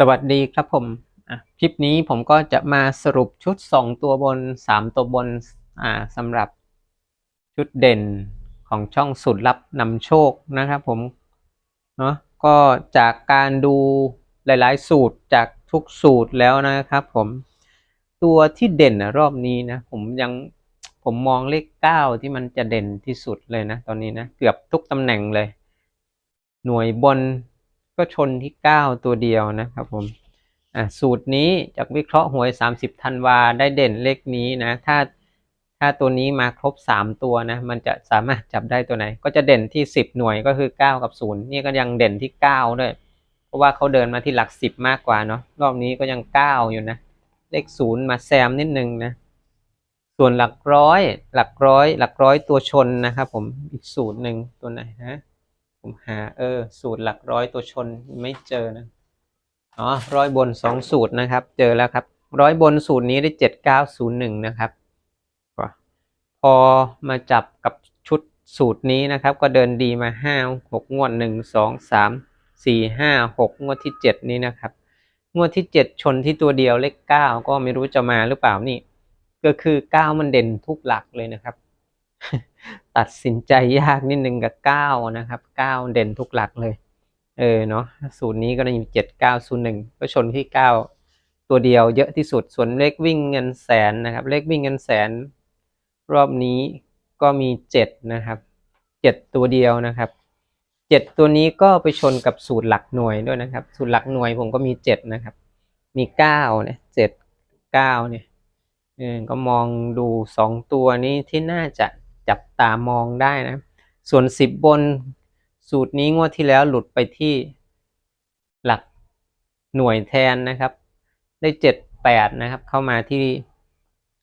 สวัสดีครับผมคลิปนี้ผมก็จะมาสรุปชุด 2 ตัวบน 3 ตัวบนสำหรับชุดเด่นของช่องสูตรลับนำโชคนะครับผมเนาะก็จากการดูหลาย ๆ สูตรจากทุกสูตรแล้วนะครับผมตัวที่เด่นรอบนี้นะผมยังผมมองเลข 9 ที่มันจะเด่นที่สุดเลยนะตอนนี้นะเกือบทุกตำแหน่งเลย หน่วยบน ก็ชนที่ 9 ตัวเดียวนะครับผมอะสูตรนี้จากวิเคราะห์หวย 30ธันวาได้เด่นเลขนี้นะ ถ้าถ้าตัวนี้มาครบ 3 ตัวนะ มันจะสามารถจับได้ตัวไหน ก็จะเด่นที่ 10 หน่วยก็คือ 9 กับ 0 นี่ก็ยังเด่นที่ 9 ด้วย เพราะว่าเขาเดินมาที่หลัก 10 มากกว่าเนาะ รอบนี้ก็ยัง 9 อยู่นะ เลข 0 มาแซมนิดนึงนะ ส่วนหลักร้อย หลักร้อย หลักร้อยตัวชนนะครับผม อีกสูตรหนึ่งตัวไหนนะ ผมหาเออ สูตรหลักร้อยตัวชนไม่เจอนะอ๋อร้อยบนสองสูตรนะครับ เจอแล้วครับ ร้อยบนสูตรนี้ได้เจ็ดเก้าศูนย์หนึ่งนะครับพอมาจับกับชุดสูตรนี้นะครับ ก็เดินดีมาห้าหกงวดหนึ่งสองสามสี่ห้าหกงวดที่เจ็ดนี้นะครับ งวดที่เจ็ดชนที่ตัวเดียวเลขเก้าก็ไม่รู้จะมาหรือเปล่านี่ ก็คือเก้ามันเด่นทุกหลักเลยนะครับ ตัดสินใจยากนิดนึงกับเก้านะครับเก้าเด่นทุกหลักเลย เออเนาะสูตรนี้ก็จะมีเจ็ดเก้าศูนย์หนึ่งก็ชนที่เก้าตัวเดียวเยอะที่สุดส่วนเลขวิ่งเงินแสนนะครับ เลขวิ่งเงินแสน รอบนี้ก็มีเจ็ดนะครับเจ็ดตัวเดียวนะครับเจ็ดตัวนี้ก็ไปชนกับสูตรหลักหน่วยด้วยนะครับ สูตรหลักหน่วยผมก็มีเจ็ดนะครับ มีเก้าเนี่ยเจ็ดเก้าเนี่ยก็มองดูสองตัวนี้ที่น่าจะ จับตามองได้นะ ส่วนสิบนสูตรนี้งวดที่แล้วหลุดไปที่หลักหน่วยแทนนะครับ ได้เจ็ดแปดนะครับ เข้ามาที่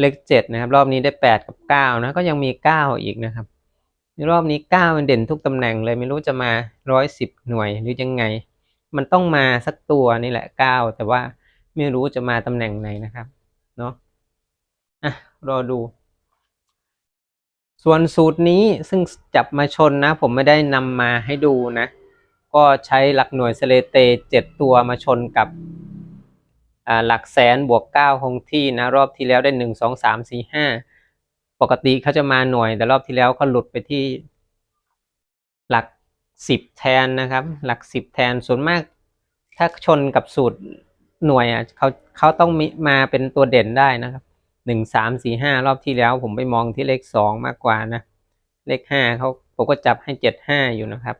เลขเจ็ดนะครับ รอบนี้ได้แปดกับเก้านะ ก็ยังมีเก้าอีกนะครับรอบนี้เก้ามันเด่นทุกตำแหน่งเลยไม่รู้จะมาร้อยสิบหน่วยหรือยังไง มันต้องมาสักตัวนี่แหละเก้าแต่ว่าไม่รู้จะมาตำแหน่งไหนนะครับ เนาะอะรอดู ส่วนสูตรนี้ซึ่งจับมาชนนะ ผมไม่ได้นำมาให้ดูนะ ก็ใช้หลักหน่วยสเลเตเจ็ดตัวมาชนกับหลักแสนบวกเก้าคงที่นะ รอบที่แล้วได้หนึ่งสองสามสี่ห้าปกติเขาจะมาหน่วย แต่รอบที่แล้วเขาหลุดไปที่หลักสิบแทนนะครับ หลักสิบแทนส่วนมากถ้าชนกับสูตรหน่วยอะเขาเขาต้องมีมาเป็นตัวเด่นได้นะครับ หนึ่งสามสี่ห้ารอบที่แล้ว ผมไปมองที่เลขสองมากกว่านะ เลขห้าเขาผมก็จับให้เจ็ดห้าอยู่นะครับ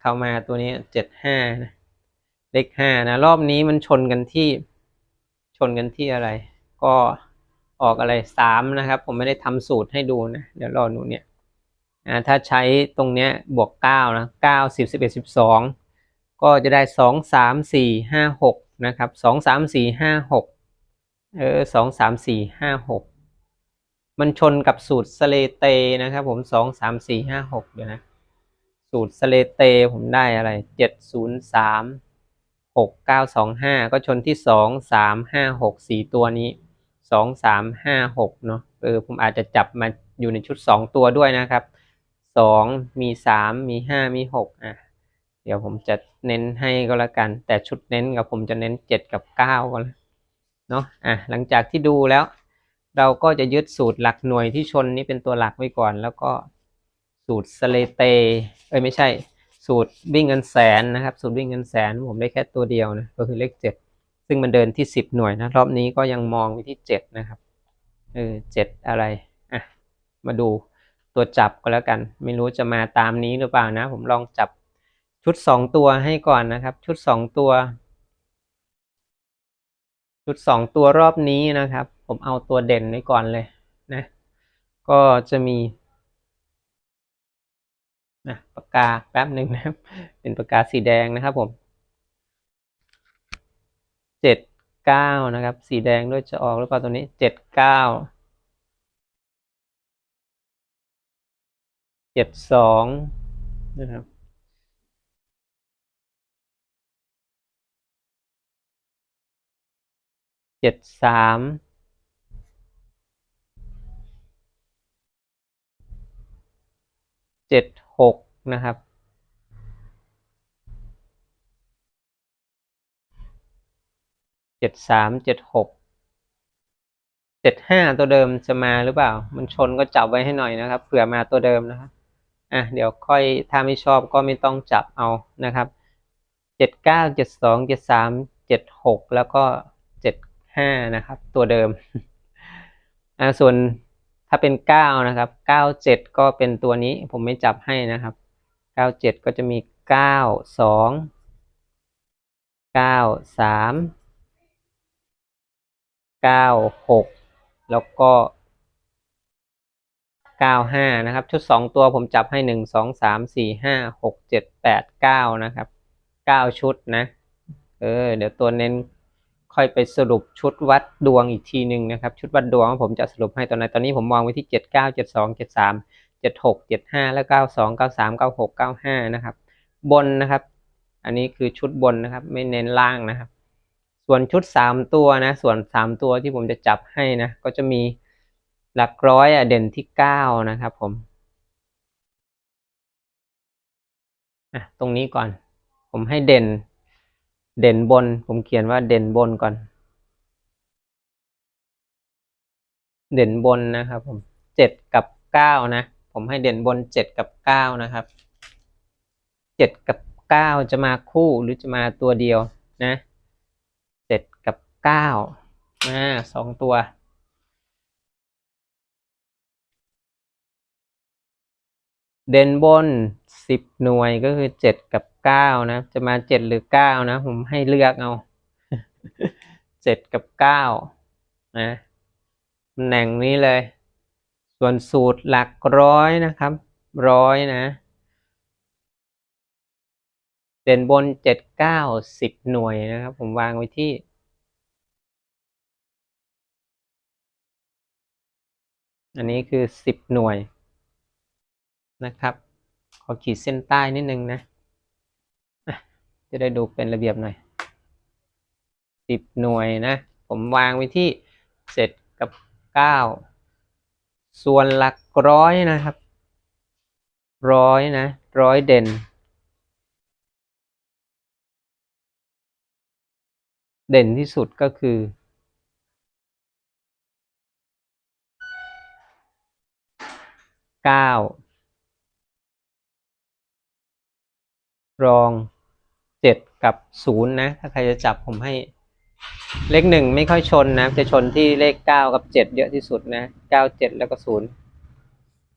เข้ามาตัวนี้เจ็ดห้านะเลขห้านะ รอบนี้มันชนกันที่ ชนกันที่อะไร ก็ออกอะไรสามนะครับ ผมไม่ได้ทำสูตรให้ดูนะ เดี๋ยวรอหนูเนี่ยถ้าใช้ตรงเนี้ยบวกเก้านะเก้าสิบสิบเอ็ดสิบสองก็จะได้สองสามสี่ห้าหกนะครับสองสามสี่ห้าหก เออสองสามสี่ห้าหกมันชนกับสูตรสเลเตนะครับผมสองสามสี่ห้าหกเดี๋ยวนะ สูตรสเลเตผมได้อะไรเจ็ดศูนย์สามหกเก้าสองห้าก็ชนที่สองสามห้าหกสี่ตัวนี้สองสามห้าหกเนาะเออผมอาจจะจับมาอยู่ในชุดสองตัวด้วยนะครับสองมีสามมีห้ามีหกอะเดี๋ยวผมจะเน้นให้ก็แล้วกัน แต่ชุดเน้นกับผมจะเน้นเจ็ดกับเก้าก็แล้ว เนาะอะหลังจากที่ดูแล้ว เราก็จะยึดสูตรหลักหน่วยที่ชนนี้เป็นตัวหลักไว้ก่อน แล้วก็สูตรสเลเตเอ้ยไม่ใช่ สูตรวิ่งเงินแสนนะครับ สูตรวิ่งเงินแสนผมได้แค่ตัวเดียวนะก็คือเลขเจ็ดซึ่งมันเดินที่สิบหน่วยนะรอบนี้ก็ยังมองไปที่เจ็ดนะครับเออเจ็ดอะไรอะมาดูตัวจับก็แล้วกัน ไม่รู้จะมาตามนี้หรือเปล่านะ ผมลองจับชุดสองตัวให้ก่อนนะครับ ชุดสองตัว ชุดสองตัวรอบนี้นะครับ ผมเอาตัวเด่นไว้ก่อนเลยนะ ก็จะมีนะปากกาแป๊บหนึ่งนะครับ เป็นปากกาสีแดงนะครับผมเจ็ดเก้านะครับ สีแดงด้วยจะออกหรือเปล่าตัวนี้เจ็ดเก้าเจ็ดสองนะครับ เจ็ดสามเจ็ดหกนะครับ เจ็ดสามเจ็ดหกเจ็ดห้าตัวเดิมจะมาหรือเปล่า มันชนก็จับไว้ให้หน่อยนะครับ เผื่อมาตัวเดิมนะครับ อะ เดี๋ยวค่อยถ้าไม่ชอบก็ไม่ต้องจับเอานะครับเจ็ดเก้าเจ็ดสองเจ็ดสามเจ็ดหกแล้วก็ ห้านะครับ ตัวเดิมอ่าส่วนถ้าเป็นเก้านะครับเก้าเจ็ดก็เป็นตัวนี้ผมไม่จับให้นะครับเก้าเจ็ดก็จะมีเก้าสองเก้าสามเก้าหกแล้วก็เก้าห้านะครับ ชุดสองตัวผมจับให้หนึ่งสองสามสี่ห้าหกเจ็ดแปดเก้านะครับเก้าชุดนะ เออ เดี๋ยวตัวเน้น ค่อยไปสรุปชุดวัดดวงอีกทีหนึ่งนะครับ ชุดวัดดวงผมจะสรุปให้ตอนไหนตอนนี้ผมมองไว้ที่เจ็ดเก้าเจ็ดสองเจ็ดสามเจ็ดหกเจ็ดห้าแล้วเก้าสองเก้าสามเก้าหกเก้าห้านะครับ บนนะครับ อันนี้คือชุดบนนะครับ ไม่เน้นล่างนะครับ ส่วนชุดสามตัวนะ ส่วนสามตัวที่ผมจะจับให้นะ ก็จะมีหลักร้อยอะเด่นที่เก้านะครับผมอะตรงนี้ก่อน ผมให้เด่น เด่นบน ผมเขียนว่าเด่นบนก่อน เด่นบนนะครับ ผมเจ็ดกับเก้านะ ผมให้เด่นบนเจ็ดกับเก้านะครับเจ็ดกับเก้าจะมาคู่หรือจะมาตัวเดียวนะเจ็ดกับเก้ามาสองตัวเด่นบนสิบหน่วยก็คือเจ็ดกับ เก้านะ จะมาเจ็ดหรือเก้านะ ผมให้เลือกเอาเจ็ดกับเก้านะตำแหน่งนี้เลย ส่วนสูตรหลักร้อยนะครับร้อยนะ เด่นบนเจ็ดเก้าสิบหน่วยนะครับ ผมวางไว้ที่อันนี้คือสิบหน่วยนะครับ ขอขีดเส้นใต้นิดนึงนะอะ จะได้ดูเป็นระเบียบหน่อยสิบหน่วยนะ ผมวางไว้ที่เจ็ดกับเก้าส่วนหลักร้อยนะครับ ร้อยนะ ร้อยเด่น เด่นที่สุดก็คือเก้ารอง กับศูนย์นะ ถ้าใครจะจับผมให้ เลขหนึ่งไม่ค่อยชนนะ จะชนที่เลขเก้ากับเจ็ดเยอะที่สุดนะเก้าเจ็ดแล้วก็ศูนย์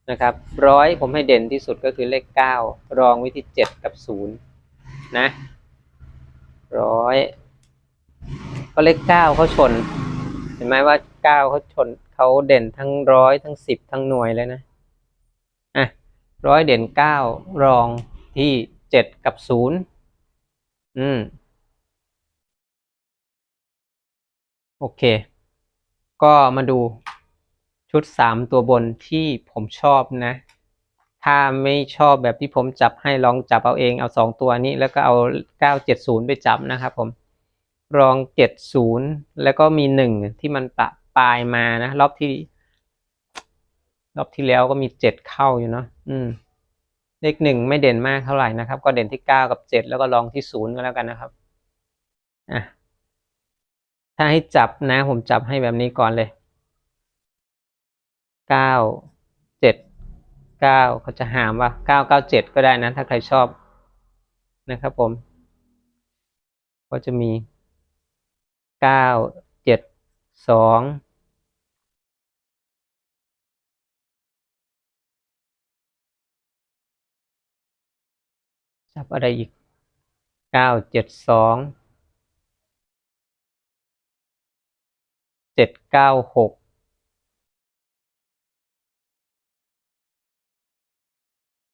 นะครับร้อยผมให้เด่นที่สุดก็คือเลขเก้ารองไว้ที่เจ็ดกับศูนย์นะร้อยก็เลขเก้าเขาชน เห็นไหมว่าเก้าเขาชนเขาเด่นทั้งร้อยทั้งสิบทั้งหน่วยเลยนะอะร้อยเด่นเก้ารองที่เจ็ดกับศูนย์ อืม โอเค ก็มาดูชุดสามตัวบนที่ผมชอบนะ ถ้าไม่ชอบแบบที่ผมจับให้ลองจับเอาเองเอาสองตัวนี้ แล้วก็เอาเก้าเจ็ดศูนย์ไปจับนะครับผมรองเจ็ดศูนย์แล้วก็มีหนึ่งที่มันปะปลายมานะ รอบที่ รอบที่แล้วก็มีเจ็ดเข้าอยู่เนาะอืม เลขหนึ่งไม่เด่นมากเท่าไหร่นะครับ ก็เด่นที่เก้ากับเจ็ดแล้วก็ลองที่ศูนย์ก็แล้วกันนะครับอะถ้าให้จับนะผมจับให้แบบนี้ก่อนเลยเก้าเจ็ดเก้าเขาจะหามว่าเก้าเก้าเจ็ดก็ได้นะ ถ้าใครชอบนะครับผม ก็จะมีเก้าเจ็ดสอง จับอะไรอีกเก้าเจ็ดสองเจ็ดเก้าหก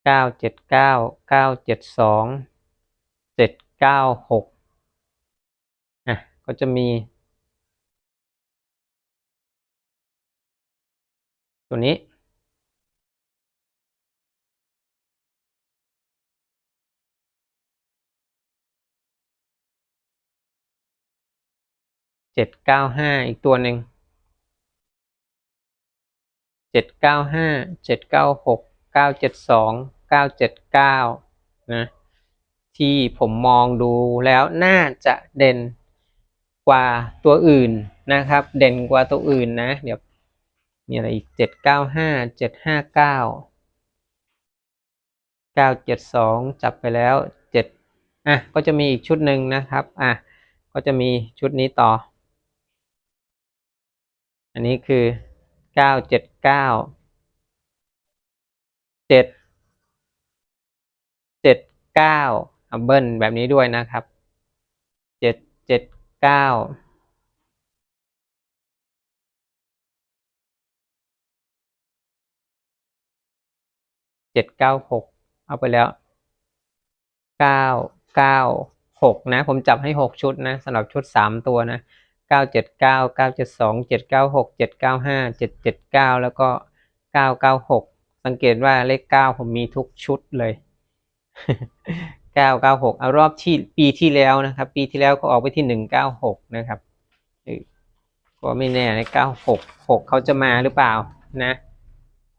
เก้าเจ็ดเก้าเก้าเจ็ดสองเจ็ดเก้าหกอะก็จะมีตัวนี้ เจ็ดเก้าห้าอีกตัวหนึ่งเจ็ดเก้าห้าเจ็ดเก้าหกเก้าเจ็ดสองเก้าเจ็ดเก้านะที่ผมมองดูแล้วน่าจะเด่นกว่าตัวอื่นนะครับ เด่นกว่าตัวอื่นนะ เดี๋ยวมีอะไรอีกเจ็ดเก้าห้าเจ็ดห้าเก้าเก้าเจ็ดสองจับไปแล้วเจ็ดอะก็จะมีอีกชุดหนึ่งนะครับอะก็จะมีชุดนี้ต่อ อันนี้คือเก้าเจ็ดเก้าเจ็ดเจ็ดเก้าเอาเบิ้ลแบบนี้ด้วยนะครับเจ็ดเจ็ดเก้าเจ็ดเก้าหกเอาไปแล้วเก้าเก้าหกนะ ผมจับให้หกชุดนะสำหรับชุดสามตัวนะ เก้าเจ็ดเก้าเก้าเจ็ดสองเจ็ดเก้าหกเจ็ดเก้าห้าเจ็ดเจ็ดเก้าแล้วก็เก้าเก้าหกสังเกตว่าเลขเก้าผมมีทุกชุดเลยเก้าเก้าหกเอารอบที่ปีที่แล้วนะครับ ปีที่แล้วก็ออกไปที่หนึ่งเก้าหกนะครับก็ไม่แน่ในะเก้าหกหกเขาจะมาหรือเปล่านะ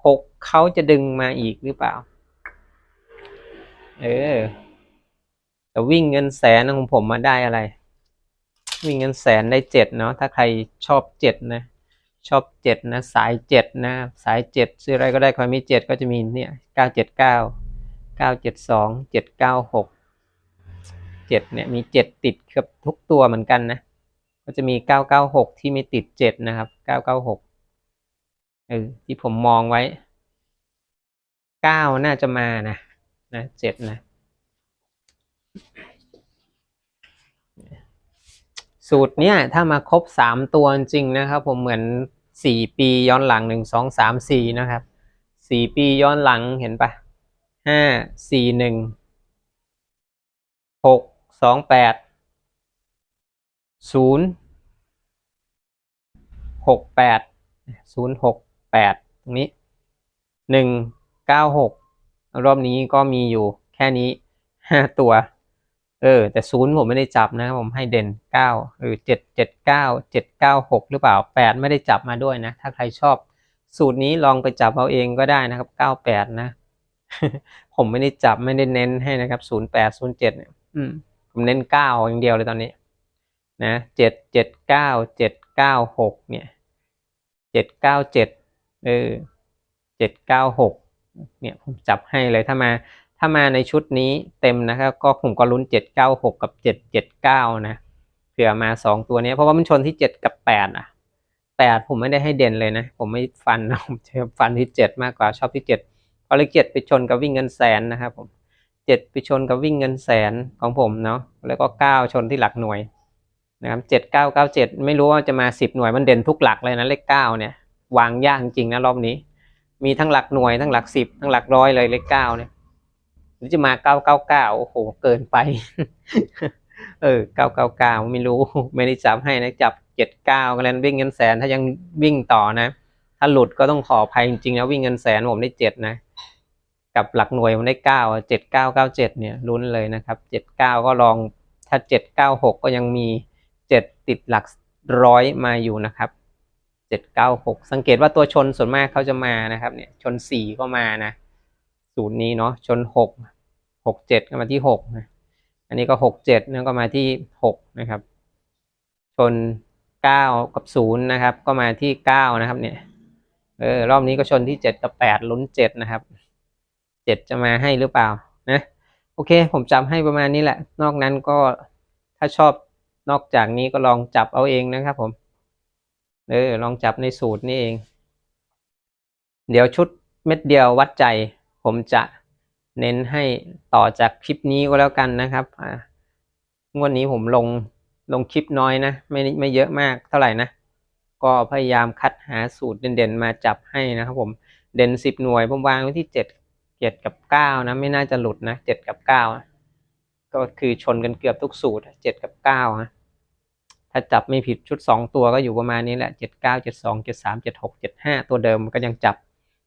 หกเขาจะดึงมาอีกหรือเปล่า เออแต่วิ่งเงินแสนของผมมาได้อะไร วิ่งเงินแสนได้เจ็ดเนาะถ้าใครชอบเจ็ดนะชอบเจ็ดนะสายเจ็ดนะสายเจ็ดซื้ออะไรก็ได้คอยมีเจ็ดก็จะมีเนี่ยเก้าเจ็ดเก้าเก้าเจ็ดสองเจ็ดเก้าหกเจ็ดเนี่ยมีเจ็ดติดเกือบทุกตัวเหมือนกันนะก็จะมีเก้าเก้าหกที่ไม่ติดเจ็ดนะครับเก้าเก้าหกเออที่ผมมองไว้เก้าน่าจะมานะนะเจ็ดนะ สูตรเนี้ยถ้ามาครบสามตัวจริงนะครับ ผมเหมือนสี่ปีย้อนหลังหนึ่งสองสามสี่นะครับสี่ปีย้อนหลังเห็นปะห้าสี่หนึ่งหกสองแปดศูนย์หกแปดศูนย์หกแปดตรงนี้หนึ่งเก้าหกรอบนี้ก็มีอยู่แค่นี้ห้าตัว เออแต่ศูนย์ผมไม่ได้จับนะครับผมให้เด่นเก้าเออเจ็ดเจ็ดเก้าเจ็ดเก้าหกหรือเปล่าแปดไม่ได้จับมาด้วยนะ ถ้าใครชอบสูตรนี้ลองไปจับเอาเองก็ได้นะครับเก้าแปดนะ ผมไม่ได้จับไม่ได้เน้นให้นะครับศูนย์แปดศูนย์เจ็ดเนี่ยผมเน้นเก้าอย่างเดียวเลยตอนนี้นะเจ็ดเจ็ดเก้าเจ็ดเก้าหกเนี่ยเจ็ดเก้าเจ็ดเออเจ็ดเก้าหกเนี่ยผมจับให้เลยถ้ามา ถ้ามาในชุดนี้เต็มนะครับ ก็ผมก็ลุ้นเจ็ดเก้าหกกับเจ็ดเจ็ดเก้านะเผื่อมาสองตัวนี้เพราะว่ามันชนที่เจ็ดกับแปดอะแปดผมไม่ได้ให้เด่นเลยนะ ผมไม่ฟันนะผมจะฟันที่เจ็ดมากกว่าชอบที่เจ็ดพอเลยเจ็ดไปชนกับวิ่งเงินแสนนะครับผมเจ็ดไปชนกับวิ่งเงินแสนของผมเนาะแล้วก็เก้าชนที่หลักหน่วยนะครับเจ็ดเก้าเก้าเจ็ดไม่รู้ว่าจะมาสิบหน่วยมันเด่นทุกหลักเลยนะเลขเก้าเนี่ยวางยากจริงนะรอบนี้ มีทั้งหลักหน่วยทั้งหลักสิบทั้งหลักร้อยเลยเลขเก้าเนี่ย รือจะมาเก้าเก้าเก้าโอ้โห เกินไป เออเก้าเก้าเก้าไม่รู้ ไม่ได้จับให้นะจับเจ็ดเก้ากันแล้ววิ่งเงินแสน ถ้ายังวิ่งต่อนะ ถ้าหลุดก็ต้องขออภัยจริงๆนะวิ่งเงินแสนผมได้เจ็ดนะกับหลักหน่วยผมได้เก้าเจ็ดเก้าเก้าเจ็ดเนี่ยลุ้นเลยนะครับเจ็ดเก้าก็ลองถ้าเจ็ดเก้าหกก็ยังมีเจ็ดติดหลักร้อยมาอยู่นะครับเจ็ดเก้าหกสังเกตว่าตัวชนส่วนมากเขาจะมานะครับเนี่ยชนสี่ก็มานะ ศูนย์นี้เนาะชนหกหกเจ็ดก็มาที่หกนะอันนี้ก็หกเจ็ดนั่นก็มาที่หกนะครับ ชนเก้ากับศูนย์นะครับ ก็มาที่เก้านะครับ เนี่ยเออรอบนี้ก็ชนที่เจ็ดกับแปดลุ้นเจ็ดนะครับเจ็ดจะมาให้หรือเปล่านะโอเค ผมจำให้ประมาณนี้แหละ นอกนั้นก็ถ้าชอบนอกจากนี้ก็ลองจับเอาเองนะครับ ผมเออลองจับในสูตรนี่เอง เดี๋ยวชุดเม็ดเดียววัดใจ ผมจะเน้นให้ต่อจากคลิปนี้ก็แล้วกันนะครับงวดนี้ผมลงลงคลิปน้อยนะ ไม่ไม่เยอะมากเท่าไหร่นะ ก็พยายามคัดหาสูตรเด่นๆ มาจับให้นะครับผมเด่นสิบหน่วยผมวางไว้ที่เจ็ดเจ็ดกับเก้านะ ไม่น่าจะหลุดนะเจ็ดกับเก้าก็คือชนกันเกือบทุกสูตรเจ็ดกับเก้านะ ถ้าจับไม่ผิดชุดสองตัวก็อยู่ประมาณนี้แหละเจ็ดเก้าเจ็ดสองเจ็ดสามเจ็ดหกเจ็ดห้าตัวเดิมก็ยังจับ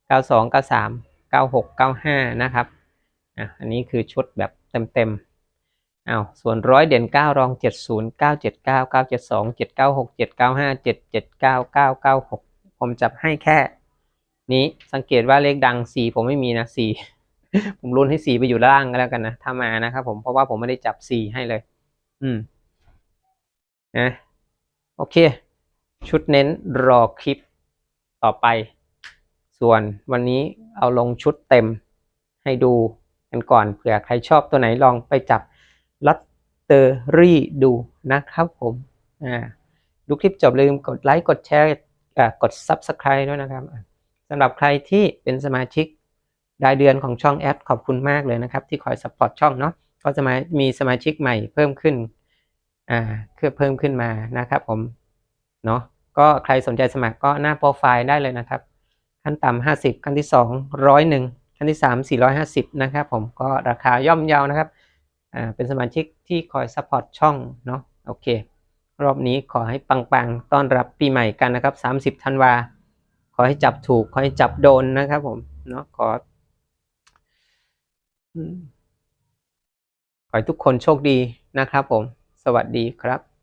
เก้าส องเก้าหกเก้าห้านะครับอะอันนี้คือชุดแบบเต็มๆอ้าส่วนร้อยเด่นเก้ารองเจ็ดศูนย์เก้าเจ็ดเก้าเก้าเจ็ดสองเจ็ดเก้าหกเจ็ดเก้าห้าเจ็ดเจ็ดเก้าเก้าเก้าหกผมจับให้แค่นี้สังเกตว่าเลขดังสี่ผมไม่มีนะสี่ผมรุนให้สี่ไปอยู่ล่างก็แล้วกันนะ ถ้ามานะครับผมเพราะว่าผมไม่ได้จับสี่ให้เลย อืมนะโอเค ชุดเน้นรอคลิปต่อไป ส่วนวันนี้เอาลงชุดเต็มให้ดูกันก่อนเผื่อใครชอบตัวไหนลองไปจับลอตเตอรี่ดูนะครับผมอ่าดูคลิปจบลืมกดไลค์กดแชร์อ่ากด Subscribe ด้วยนะครับสำหรับใครที่เป็นสมาชิกรายเดือนของช่องแอดขอบคุณมากเลยนะครับ ที่คอยสปอร์ตช่องเนาะก็จะมามีสมาชิกใหม่เพิ่มขึ้นอ่าคือเพิ่มขึ้นมานะครับผมเนาะก็ใครสนใจสมัครก็หน้าโปรไฟล์ได้เลยนะครับ ขั้นต่ำห้าสิบขั้นที่สองร้อยหนึ่งขั้นที่สามสี่ร้อยห้าสิบนะครับผมก็ราคาย่อมเยานะครับอ่าเป็นสมาชิกที่คอยซัพพอร์ตช่องเนาะโอเค รอบนี้ขอให้ปังๆ ต้อนรับปีใหม่กันนะครับสามสิบธันวาขอให้จับถูก ขอให้จับโดนนะครับผมเนาะขอขอให้ทุกคนโชคดีนะครับผม สวัสดีครับ